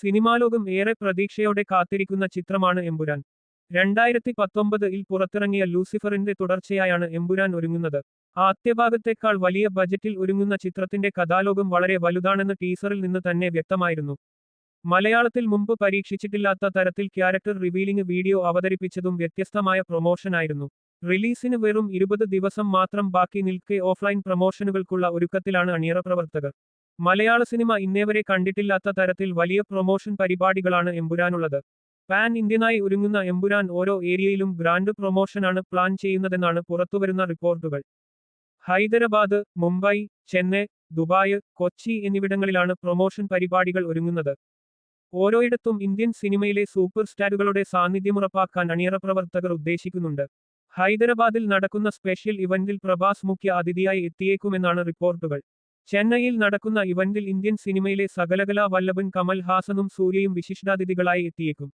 സിനിമാലോകം ഏറെ പ്രതീക്ഷയോടെ കാത്തിരിക്കുന്ന ചിത്രമാണ് എമ്പുരാൻ. രണ്ടായിരത്തി പത്തൊമ്പതിൽ പുറത്തിറങ്ങിയ ലൂസിഫറിന്റെ തുടർച്ചയായാണ് എമ്പുരാൻ ഒരുങ്ങുന്നത്. ആദ്യഭാഗത്തേക്കാൾ വലിയ ബജറ്റിൽ ഒരുങ്ങുന്ന ചിത്രത്തിന്റെ കഥാലോകം വളരെ വലുതാണെന്ന് ടീസറിൽ നിന്ന് തന്നെ വ്യക്തമായിരുന്നു. മലയാളത്തിൽ മുമ്പ് പരീക്ഷിച്ചിട്ടില്ലാത്ത തരത്തിൽ ക്യാരക്ടർ റിവീലിംഗ് വീഡിയോ അവതരിപ്പിച്ചതും വ്യത്യസ്തമായ പ്രൊമോഷനായിരുന്നു. റിലീസിന് വെറും ഇരുപത് ദിവസം മാത്രം ബാക്കി നിൽക്കെ ഓഫ്ലൈൻ പ്രൊമോഷനുകൾക്കുള്ള ഒരുക്കത്തിലാണ് അണിയറ പ്രവർത്തകർ മലയാള സിനിമ ഇന്നേവരെ കണ്ടിട്ടില്ലാത്ത തരത്തിൽ വലിയ പ്രൊമോഷൻ പരിപാടികളാണ് എമ്പുരാനുള്ളത്. പാൻ ഇന്ത്യനായി ഒരുങ്ങുന്ന എമ്പുരാൻ ഓരോ ഏരിയയിലും ഗ്രാൻഡ് പ്രൊമോഷനാണ് പ്ലാൻ ചെയ്യുന്നതെന്നാണ് പുറത്തുവരുന്ന റിപ്പോർട്ടുകൾ. ഹൈദരാബാദ് മുംബൈ ചെന്നൈ ദുബായ് കൊച്ചി എന്നിവിടങ്ങളിലാണ് പ്രൊമോഷൻ പരിപാടികൾ ഒരുങ്ങുന്നത്. ഓരോയിടത്തും ഇന്ത്യൻ സിനിമയിലെ സൂപ്പർ സ്റ്റാറുകളുടെ സാന്നിധ്യമുറപ്പാക്കാൻ അണിയറ പ്രവർത്തകർ ഉദ്ദേശിക്കുന്നുണ്ട്. ഹൈദരാബാദിൽ നടക്കുന്ന സ്പെഷ്യൽ ഇവന്റിൽ പ്രഭാസ് മുഖ്യ അതിഥിയായി എത്തിയേക്കുമെന്നാണ് റിപ്പോർട്ടുകൾ. ചെന്നൈയിൽ നടക്കുന്ന ഇവന്റിൽ ഇന്ത്യൻ സിനിമയിലെ സകലകലാ വല്ലഭൻ കമൽ ഹാസനും സൂര്യയും വിശിഷ്ടാതിഥികളായി എത്തിയേക്കും.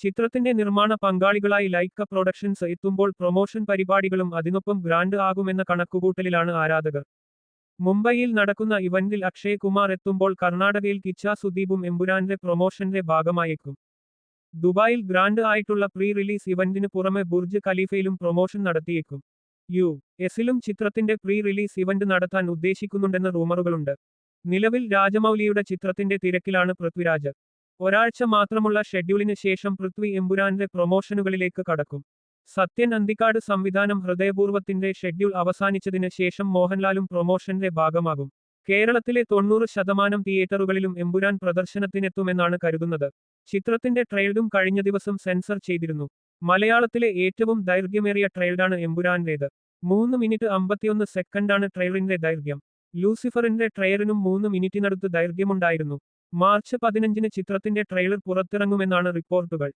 ചിത്രത്തിന്റെ നിർമ്മാണ പങ്കാളികളായി ലൈക്ക പ്രൊഡക്ഷൻസ് എത്തുമ്പോൾ പ്രൊമോഷൻ പരിപാടികളും അതിനൊപ്പം ഗ്രാൻഡ് ആകുമെന്ന കണക്കുകൂട്ടലിലാണ് ആരാധകർ. മുംബൈയിൽ നടക്കുന്ന ഇവന്റിൽ അക്ഷയ് കുമാർ എത്തുമ്പോൾ കർണാടകയിൽ കിച്ച സുദീപും എമ്പുരാന്റെ പ്രൊമോഷന്റെ ഭാഗമായേക്കും. ദുബായിൽ ഗ്രാൻഡ് ആയിട്ടുള്ള പ്രീ റിലീസ് ഇവന്റിന് പുറമെ ബുർജ് ഖലീഫയിലും പ്രൊമോഷൻ നടത്തിയേക്കും. യു. എസിലും ചിത്രത്തിന്റെ പ്രീ റിലീസ് ഇവന്റ് നടത്താൻ ഉദ്ദേശിക്കുന്നുണ്ടെന്ന് റൂമറുകളുണ്ട്. നിലവിൽ രാജമൗലിയുടെ ചിത്രത്തിന്റെ തിരക്കിലാണ് പൃഥ്വിരാജ്. ഒരാഴ്ച മാത്രമുള്ള ഷെഡ്യൂളിന് ശേഷം പൃഥ്വി എമ്പുരാന്റെ പ്രൊമോഷനുകളിലേക്ക് കടക്കും. സത്യൻ അന്തിക്കാട് സംവിധാനം ഹൃദയപൂർവത്തിന്റെ ഷെഡ്യൂൾ അവസാനിച്ചതിന് ശേഷം മോഹൻലാലും പ്രൊമോഷന്റെ ഭാഗമാകും. കേരളത്തിലെ തൊണ്ണൂറ് ശതമാനം തിയേറ്ററുകളിലും എമ്പുരാൻ പ്രദർശനത്തിനെത്തുമെന്നാണ് കരുതുന്നത്. ചിത്രത്തിന്റെ ട്രെയിലറും കഴിഞ്ഞ ദിവസം സെൻസർ ചെയ്തിരുന്നു. മലയാളത്തിലെ ഏറ്റവും ദൈർഘ്യമേറിയ ട്രെയിലറാണ് എമ്പുരാന്റേത് മൂന്ന് മിനിറ്റ് അമ്പത്തിയൊന്ന് സെക്കൻഡാണ് ട്രെയിലിന്റെ ദൈർഘ്യം. ലൂസിഫറിന്റെ ട്രെയിലറിനും മൂന്ന് മിനിറ്റിനടുത്ത് ദൈർഘ്യമുണ്ടായിരുന്നു. മാർച്ച് പതിനഞ്ചിന് ചിത്രത്തിന്റെ ട്രെയിലർ പുറത്തിറങ്ങുമെന്നാണ് റിപ്പോർട്ടുകൾ.